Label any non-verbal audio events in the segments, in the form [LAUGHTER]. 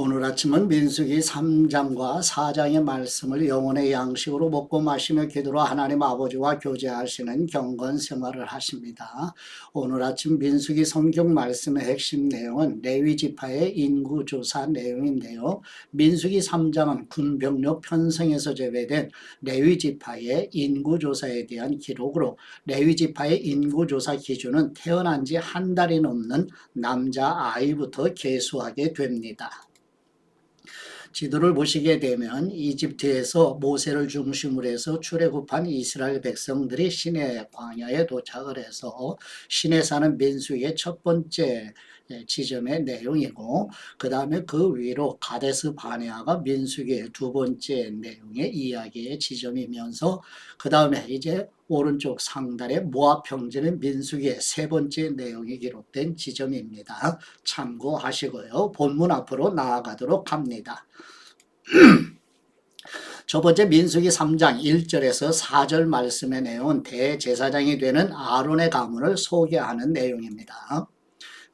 오늘 아침은 민수기 3장과 4장의 말씀을 영혼의 양식으로 먹고 마시며 기도로 하나님 아버지와 교제하시는 경건 생활을 하십니다. 오늘 아침 민수기 성경 말씀의 핵심 내용은 레위 지파의 인구 조사 내용인데요. 민수기 3장은 군병력 편성에서 제외된 레위 지파의 인구 조사에 대한 기록으로 레위 지파의 인구 조사 기준은 태어난 지 한 달이 넘는 남자 아이부터 계수하게 됩니다. 지도를 보시게 되면 이집트에서 모세를 중심으로 해서 출애굽한 이스라엘 백성들이 시내 광야에 도착을 해서 시내 사는 민수의 첫 번째 지점의 내용이고 그 다음에 그 위로 가데스 바네아가 민수기의 두 번째 내용의 이야기의 지점이면서 그 다음에 이제 오른쪽 상단의 모압 평지는 민수기의 세 번째 내용이 기록된 지점입니다. 참고하시고요. 본문 앞으로 나아가도록 합니다. [CLEARS THROAT] 첫 번째 민수기 3장 1절에서 4절 말씀의 내용은 대제사장이 되는 아론의 가문을 소개하는 내용입니다.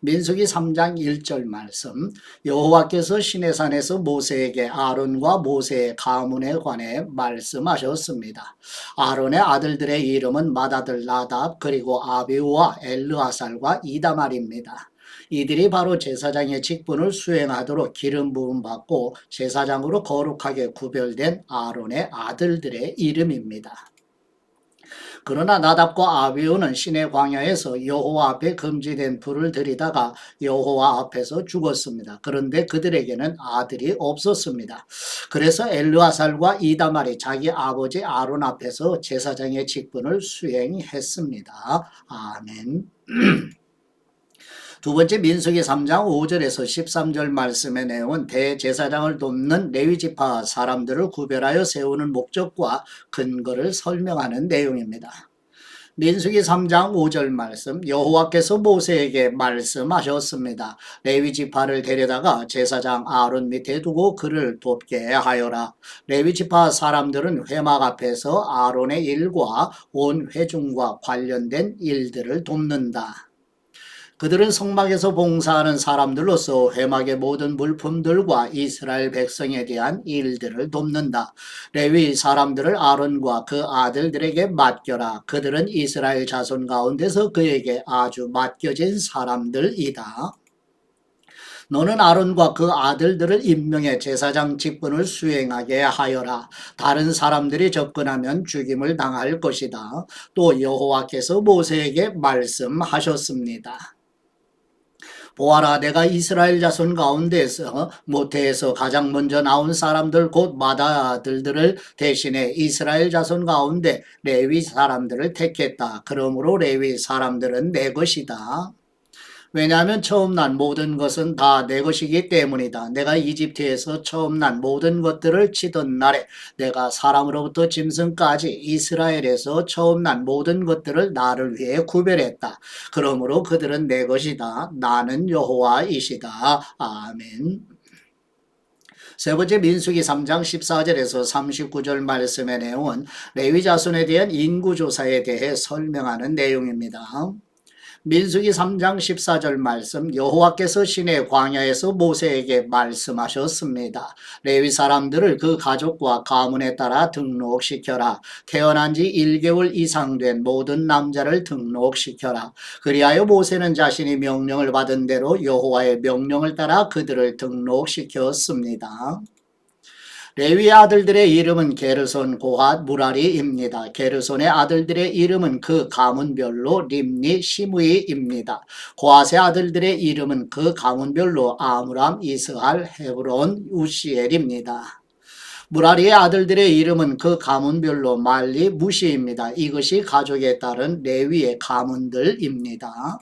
민수기 3장 1절 말씀 여호와께서 시내산에서 모세에게 아론과 모세의 가문에 관해 말씀하셨습니다. 아론의 아들들의 이름은 마다들 나답 그리고 아비우와 엘르아살과 이다말입니다. 이들이 바로 제사장의 직분을 수행하도록 기름 부음 받고 제사장으로 거룩하게 구별된 아론의 아들들의 이름입니다. 그러나 나답과 아비우는 시내 광야에서 여호와 앞에 금지된 불을 들이다가 여호와 앞에서 죽었습니다. 그런데 그들에게는 아들이 없었습니다. 그래서 엘르아살과 이다말이 자기 아버지 아론 앞에서 제사장의 직분을 수행했습니다. 아멘. [CLEARS THROAT] 두 번째 민수기 3장 5절에서 13절 말씀의 내용은 대제사장을 돕는 레위지파 사람들을 구별하여 세우는 목적과 근거를 설명하는 내용입니다. 민수기 3장 5절 말씀 여호와께서 모세에게 말씀하셨습니다. 레위 지파를 데려다가 제사장 아론 밑에 두고 그를 돕게 하여라. 레위 지파 사람들은 회막 앞에서 아론의 일과 온 회중과 관련된 일들을 돕는다. 그들은 성막에서 봉사하는 사람들로서 회막의 모든 물품들과 이스라엘 백성에 대한 일들을 돕는다. 레위 사람들을 아론과 그 아들들에게 맡겨라. 그들은 이스라엘 자손 가운데서 그에게 아주 맡겨진 사람들이다. 너는 아론과 그 아들들을 임명해 제사장 직분을 수행하게 하여라. 다른 사람들이 접근하면 죽임을 당할 것이다. 또 여호와께서 모세에게 말씀하셨습니다. 보아라 내가 이스라엘 자손 가운데서 모태에서 가장 먼저 나온 사람들 곧 마다들들을 대신해 이스라엘 자손 가운데 레위 사람들을 택했다. 그러므로 레위 사람들은 내 것이다. 왜냐하면 처음 난 모든 것은 다 내 것이기 때문이다. 내가 이집트에서 처음 난 모든 것들을 치던 날에 내가 사람으로부터 짐승까지 이스라엘에서 처음 난 모든 것들을 나를 위해 구별했다. 그러므로 그들은 내 것이다. 나는 여호와이시다. 아멘. 세 번째 민수기 3장 14절에서 39절 말씀의 내용은 레위 자손에 대한 인구 조사에 대해 설명하는 내용입니다. 민수기 3장 14절 말씀 여호와께서 시내 광야에서 모세에게 말씀하셨습니다. 레위 사람들을 그 가족과 가문에 따라 등록시켜라. 태어난 지 1개월 이상 된 모든 남자를 등록시켜라. 그리하여 모세는 자신이 명령을 받은 대로 여호와의 명령을 따라 그들을 등록시켰습니다. 레위 아들들의 이름은 게르손, 고핫, 무라리입니다. 게르손의 아들들의 이름은 그 가문별로 림니, 시므이입니다. 고핫의 아들들의 이름은 그 가문별로 아므람, 이스할, 헤브론, 우시엘입니다. 무라리의 아들들의 이름은 그 가문별로 말리, 무시입니다. 이것이 가족에 따른 레위의 가문들입니다.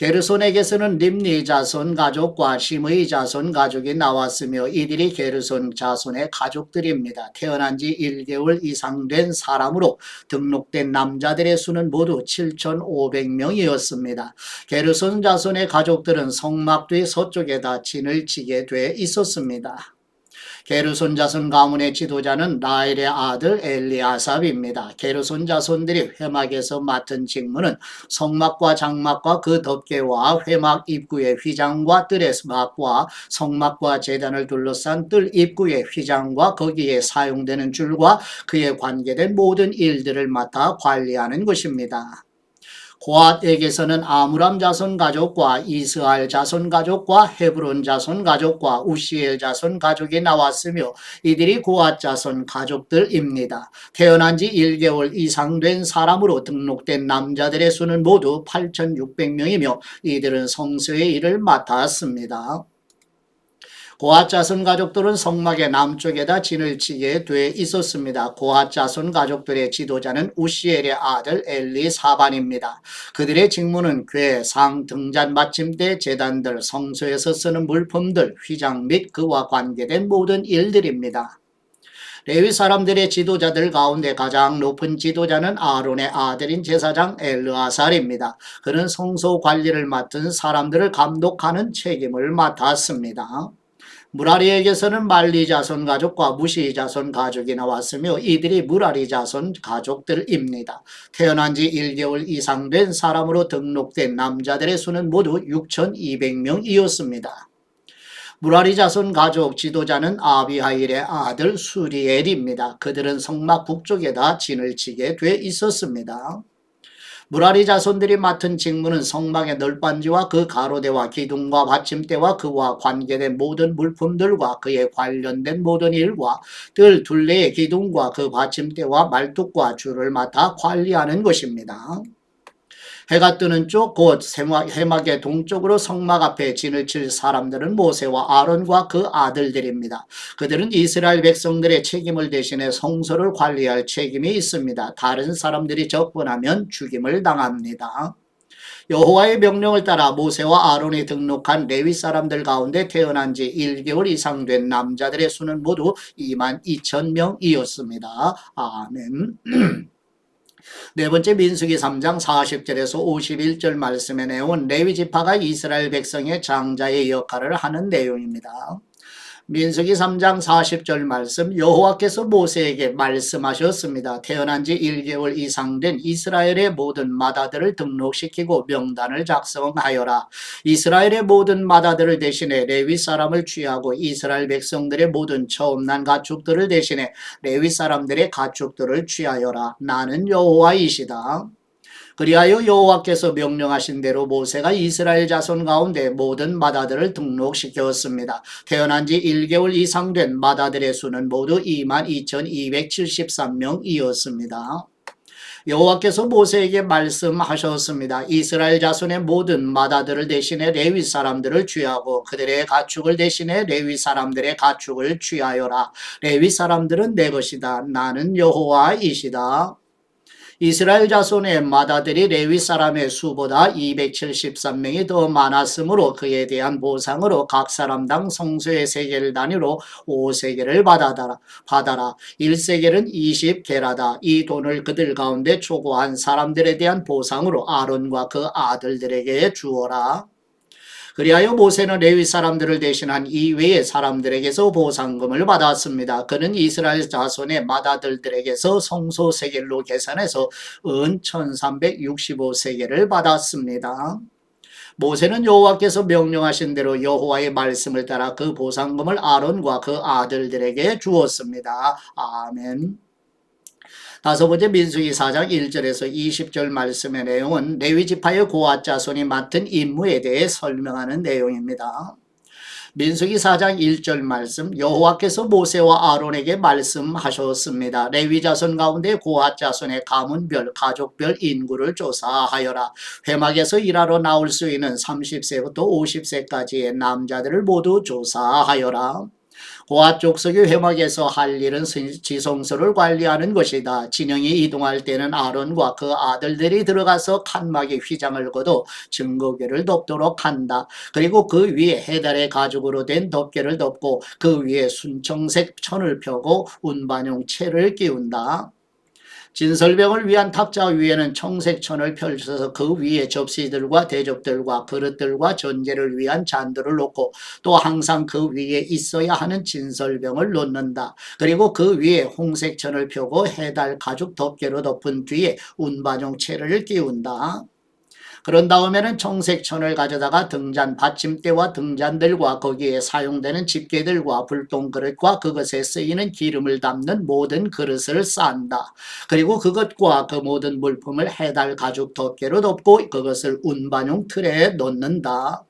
게르손에게서는 림니 자손 가족과 심의 자손 가족이 나왔으며 이들이 게르손 자손의 가족들입니다. 태어난 지 1개월 이상 된 사람으로 등록된 남자들의 수는 모두 7,500명이었습니다. 게르손 자손의 가족들은 성막 뒤 서쪽에다 진을 치게 돼 있었습니다. 게르손 자손 가문의 지도자는 라엘의 아들 엘리아삽입니다. 게르손 자손들이 회막에서 맡은 직무는 성막과 장막과 그 덮개와 회막 입구의 휘장과 뜰의 막과 성막과 재단을 둘러싼 뜰 입구의 휘장과 거기에 사용되는 줄과 그에 관계된 모든 일들을 맡아 관리하는 것입니다. 고앗에게서는 아므람 자손 가족과 이스라엘 자손 가족과 헤브론 자손 가족과 우시엘 자손 가족이 나왔으며 이들이 고앗 자손 가족들입니다. 태어난 지 1개월 이상 된 사람으로 등록된 남자들의 수는 모두 8,600명이며 이들은 성소의 일을 맡았습니다. 고앗 자손 가족들은 성막의 남쪽에다 진을 치게 돼 있었습니다. 고앗 자손 가족들의 지도자는 우시엘의 아들 엘리 사반입니다. 그들의 직무는 궤, 상, 등잔, 마침대, 재단들, 성소에서 쓰는 물품들, 휘장 및 그와 관계된 모든 일들입니다. 레위 사람들의 지도자들 가운데 가장 높은 지도자는 아론의 아들인 제사장 엘르아살입니다. 그는 성소 관리를 맡은 사람들을 감독하는 책임을 맡았습니다. 무라리에게서는 말리 자손 가족과 무시 자손 가족이 나왔으며 이들이 무라리 자손 가족들입니다. 태어난 지 1개월 이상 된 사람으로 등록된 남자들의 수는 모두 6,200명이었습니다. 무라리 자손 가족 지도자는 아비하일의 아들 수리엘입니다. 그들은 성막 북쪽에다 진을 치게 돼 있었습니다. 무라리 자손들이 맡은 직무는 성막의 널빤지와 그 가로대와 기둥과 받침대와 그와 관계된 모든 물품들과 그에 관련된 모든 일과 들 둘레의 기둥과 그 받침대와 말뚝과 줄을 맡아 관리하는 것입니다. 해가 뜨는 쪽 곧 해막의 동쪽으로 성막 앞에 진을 칠 사람들은 모세와 아론과 그 아들들입니다. 그들은 이스라엘 백성들의 책임을 대신해 성소를 관리할 책임이 있습니다. 다른 사람들이 접근하면 죽임을 당합니다. 여호와의 명령을 따라 모세와 아론이 등록한 레위 사람들 가운데 태어난 지 1개월 이상 된 남자들의 수는 모두 2만 2천 명이었습니다. 아멘. [CLEARS THROAT] 네 번째 민수기 3장 40절에서 51절 말씀의 내용은 레위 지파가 이스라엘 백성의 장자의 역할을 하는 내용입니다. 민수기 3장 40절 말씀 여호와께서 모세에게 말씀하셨습니다. 태어난 지 1개월 이상 된 이스라엘의 모든 마다들을 등록시키고 명단을 작성하여라. 이스라엘의 모든 마다들을 대신해 레위 사람을 취하고 이스라엘 백성들의 모든 처음 난 가축들을 대신해 레위 사람들의 가축들을 취하여라. 나는 여호와이시다. 그리하여 여호와께서 명령하신 대로 모세가 이스라엘 자손 가운데 모든 마다들을 등록시켰습니다. 태어난 지 1개월 이상 된 마다들의 수는 모두 22,273명이었습니다. 여호와께서 모세에게 말씀하셨습니다. 이스라엘 자손의 모든 마다들을 대신해 레위 사람들을 취하고 그들의 가축을 대신해 레위 사람들의 가축을 취하여라. 레위 사람들은 내 것이다. 나는 여호와이시다. 이스라엘 자손의 마다들이 레위 사람의 수보다 273명이 더 많았으므로 그에 대한 보상으로 각 사람당 성소의 세계를 단위로 5세계를 받아라. 받아라. 1세계는 20게라다. 이 돈을 그들 가운데 초고한 사람들에 대한 보상으로 아론과 그 아들들에게 주어라. 그리하여 모세는 레위 사람들을 대신한 이외의 사람들에게서 보상금을 받았습니다. 그는 이스라엘 자손의 맏아들들에게서 성소 세겔로 계산해서 은 1365세겔을 받았습니다. 모세는 여호와께서 명령하신 대로 여호와의 말씀을 따라 그 보상금을 아론과 그 아들들에게 주었습니다. 아멘. 다섯 번째 민수기 4장 1절에서 20절 말씀의 내용은 레위 지파의 고아 자손이 맡은 임무에 대해 설명하는 내용입니다. 민수기 4장 1절 말씀 여호와께서 모세와 아론에게 말씀하셨습니다. 레위 자손 가운데 고아 자손의 가문별 가족별 인구를 조사하여라. 회막에서 일하러 나올 수 있는 30세부터 50세까지의 남자들을 모두 조사하여라. 고아 족속의 회막에서 할 일은 지성소를 관리하는 것이다. 진영이 이동할 때는 아론과 그 아들들이 들어가서 칸막이 휘장을 거도 증거계를 덮도록 한다. 그리고 그 위에 해달의 가죽으로 된 덮개를 덮고 그 위에 순청색 천을 펴고 운반용 채를 끼운다. 진설병을 위한 탁자 위에는 청색천을 펼쳐서 그 위에 접시들과 대접들과 그릇들과 전제를 위한 잔들을 놓고 또 항상 그 위에 있어야 하는 진설병을 놓는다. 그리고 그 위에 홍색천을 펴고 해달 가죽 덮개로 덮은 뒤에 운반용 채를 끼운다. 그런 다음에는 청색천을 가져다가 등잔 받침대와 등잔들과 거기에 사용되는 집게들과 불똥 그릇과 그것에 쓰이는 기름을 담는 모든 그릇을 쌓는다. 그리고 그것과 그 모든 물품을 해달 가죽 덮개로 덮고 그것을 운반용 틀에 넣는다.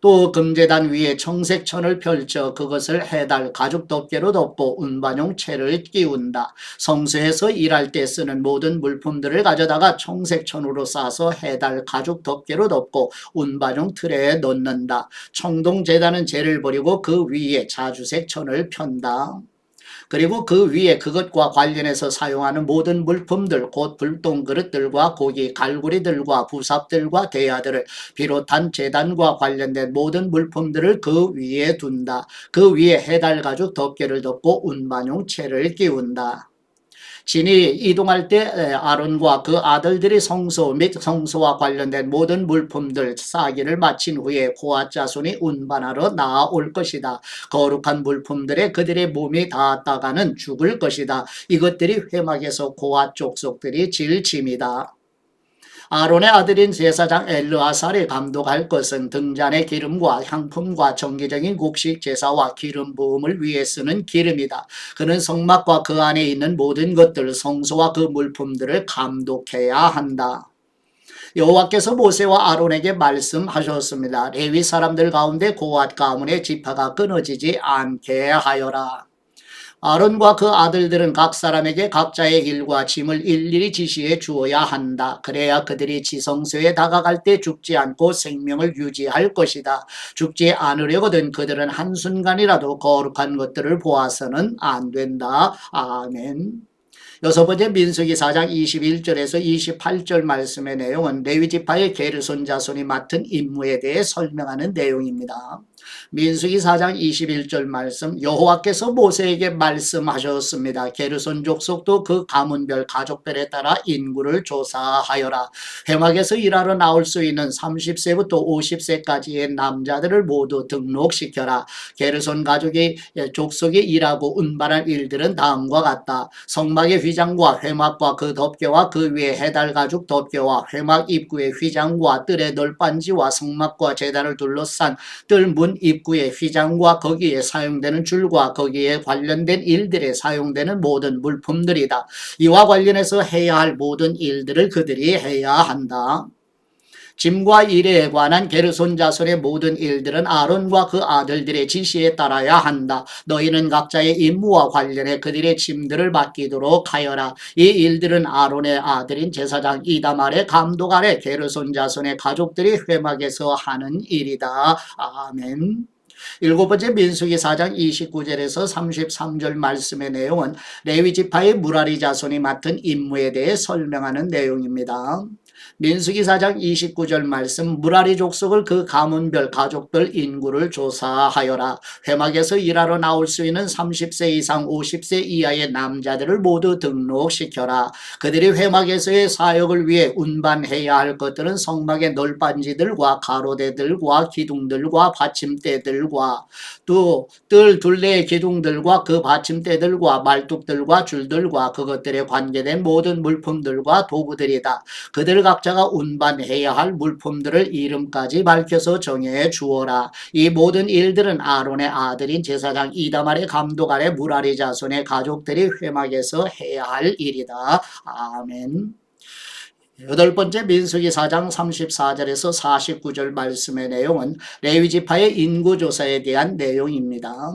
또 금제단 위에 청색천을 펼쳐 그것을 해달 가죽 덮개로 덮고 운반용 채를 끼운다. 성수에서 일할 때 쓰는 모든 물품들을 가져다가 청색천으로 싸서 해달 가죽 덮개로 덮고 운반용 틀에 넣는다. 청동제단은 재를 버리고 그 위에 자주색 천을 편다. 그리고 그 위에 그것과 관련해서 사용하는 모든 물품들 곧 불똥 그릇들과 고기 갈고리들과 부삽들과 대야들을 비롯한 재단과 관련된 모든 물품들을 그 위에 둔다. 그 위에 해달 가죽 덮개를 덮고 운반용 채를 끼운다. 진이 이동할 때 아론과 그 아들들이 성소 및 성소와 관련된 모든 물품들 싸기를 마친 후에 고아 자손이 운반하러 나아올 것이다. 거룩한 물품들에 그들의 몸이 닿았다가는 죽을 것이다. 이것들이 회막에서 고아 족속들이 질 짐이다. 아론의 아들인 제사장 엘르아살이 감독할 것은 등잔의 기름과 향품과 정기적인 곡식 제사와 기름 부음을 위해 쓰는 기름이다. 그는 성막과 그 안에 있는 모든 것들, 성소와 그 물품들을 감독해야 한다. 여호와께서 모세와 아론에게 말씀하셨습니다. 레위 사람들 가운데 고앗 가문의 지파가 끊어지지 않게 하여라. 아론과 그 아들들은 각 사람에게 각자의 일과 짐을 일일이 지시해 주어야 한다. 그래야 그들이 지성소에 다가갈 때 죽지 않고 생명을 유지할 것이다. 죽지 않으려거든 그들은 한순간이라도 거룩한 것들을 보아서는 안 된다. 아멘. 여섯 번째 민수기 4장 21절에서 28절 말씀의 내용은 레위지파의 게르손 자손이 맡은 임무에 대해 설명하는 내용입니다. 민수기 4장 21절 말씀 여호와께서 모세에게 말씀하셨습니다. 게르손 족속도 그 가문별 가족별에 따라 인구를 조사하여라. 회막에서 일하러 나올 수 있는 30세부터 50세까지의 남자들을 모두 등록시켜라. 게르손 가족이 족속이 일하고 운반할 일들은 다음과 같다. 성막의 휘장과 회막과 그 덮개와 그 위에 해달 가죽 덮개와 회막 입구의 휘장과 뜰의 널빤지와 성막과 재단을 둘러싼 뜰문 입구의 휘장과 거기에 사용되는 줄과 거기에 관련된 일들에 사용되는 모든 물품들이다. 이와 관련해서 해야 할 모든 일들을 그들이 해야 한다. 짐과 일에 관한 게르손 자손의 모든 일들은 아론과 그 아들들의 지시에 따라야 한다. 너희는 각자의 임무와 관련해 그들의 짐들을 맡기도록 하여라. 이 일들은 아론의 아들인 제사장 이다말의 감독 아래 게르손 자손의 가족들이 회막에서 하는 일이다. 아멘. 일곱 번째 민수기 4장 29절에서 33절 말씀의 내용은 레위 지파의 무라리 자손이 맡은 임무에 대해 설명하는 내용입니다. 민수기 4장 29절 말씀 무라리 족속을 그 가문별 가족들 인구를 조사하여라. 회막에서 일하러 나올 수 있는 30세 이상 50세 이하의 남자들을 모두 등록시켜라. 그들이 회막에서의 사역을 위해 운반해야 할 것들은 성막의 널빤지들과 가로대들과 기둥들과 받침대들과 또 뜰 둘레의 기둥들과 그 받침대들과 말뚝들과 줄들과 그것들에 관계된 모든 물품들과 도구들이다. 그들 각자가 운반해야 할 물품들을 이름까지 밝혀서 정해 주어라. 이 모든 일들은 아론의 아들인 제사장 이다말의 감독 아래 무라리 자손의 가족들이 회막에서 해야 할 일이다. 아멘. 여덟 번째 민수기 4장 34절에서 49절 말씀의 내용은 레위지파의 인구조사에 대한 내용입니다.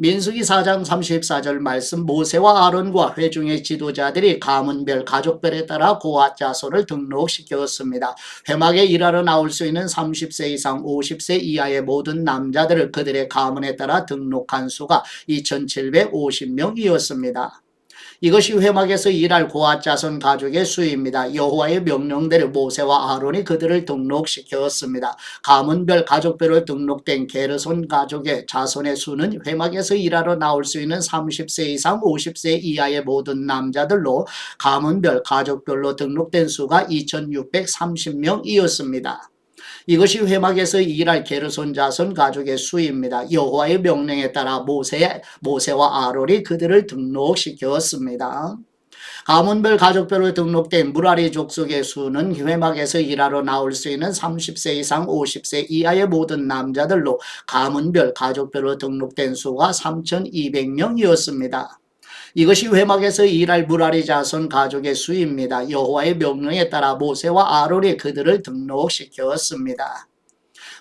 민수기 4장 34절 말씀 모세와 아론과 회중의 지도자들이 가문별 가족별에 따라 고아 자손을 등록시켰습니다. 회막에 일하러 나올 수 있는 30세 이상 50세 이하의 모든 남자들을 그들의 가문에 따라 등록한 수가 2750명이었습니다. 이것이 회막에서 일할 고아 자손 가족의 수입니다. 여호와의 명령대로 모세와 아론이 그들을 등록시켰습니다. 가문별 가족별로 등록된 게르손 가족의 자손의 수는 회막에서 일하러 나올 수 있는 30세 이상 50세 이하의 모든 남자들로 가문별 가족별로 등록된 수가 2630명이었습니다. 이것이 회막에서 일할 게르손 자손 가족의 수입니다. 여호와의 명령에 따라 모세, 모세와 아론이 그들을 등록시켰습니다. 가문별 가족별로 등록된 무라리 족속의 수는 회막에서 일하러 나올 수 있는 30세 이상 50세 이하의 모든 남자들로 가문별 가족별로 등록된 수가 3,200명이었습니다. 이것이 회막에서 일할 무라리 자손 가족의 수입니다. 여호와의 명령에 따라 모세와 아론이 그들을 등록시켰습니다.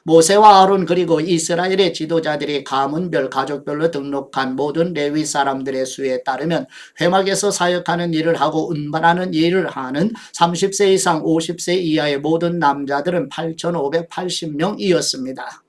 모세와 아론 그리고 이스라엘의 지도자들이 가문별 가족별로 등록한 모든 레위 사람들의 수에 따르면 회막에서 사역하는 일을 하고 운반하는 일을 하는 30세 이상 50세 이하의 모든 남자들은 8,580명이었습니다.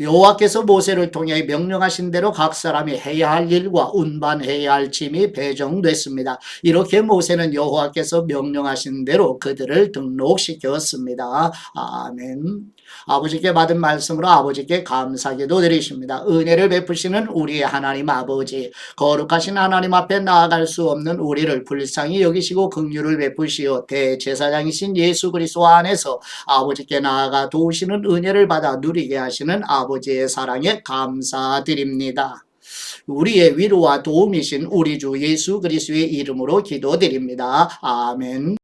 여호와께서 모세를 통해 명령하신 대로 각 사람이 해야 할 일과 운반해야 할 짐이 배정됐습니다. 이렇게 모세는 여호와께서 명령하신 대로 그들을 등록시켰습니다. 아멘. 아버지께 받은 말씀으로 아버지께 감사기도 드리십니다. 은혜를 베푸시는 우리의 하나님 아버지, 거룩하신 하나님 앞에 나아갈 수 없는 우리를 불쌍히 여기시고 긍휼을 베푸시어 대제사장이신 예수 그리스도 안에서 아버지께 나아가 도우시는 은혜를 받아 누리게 하시는 아버지의 사랑에 감사드립니다. 우리의 위로와 도움이신 우리 주 예수 그리스도의 이름으로 기도드립니다. 아멘.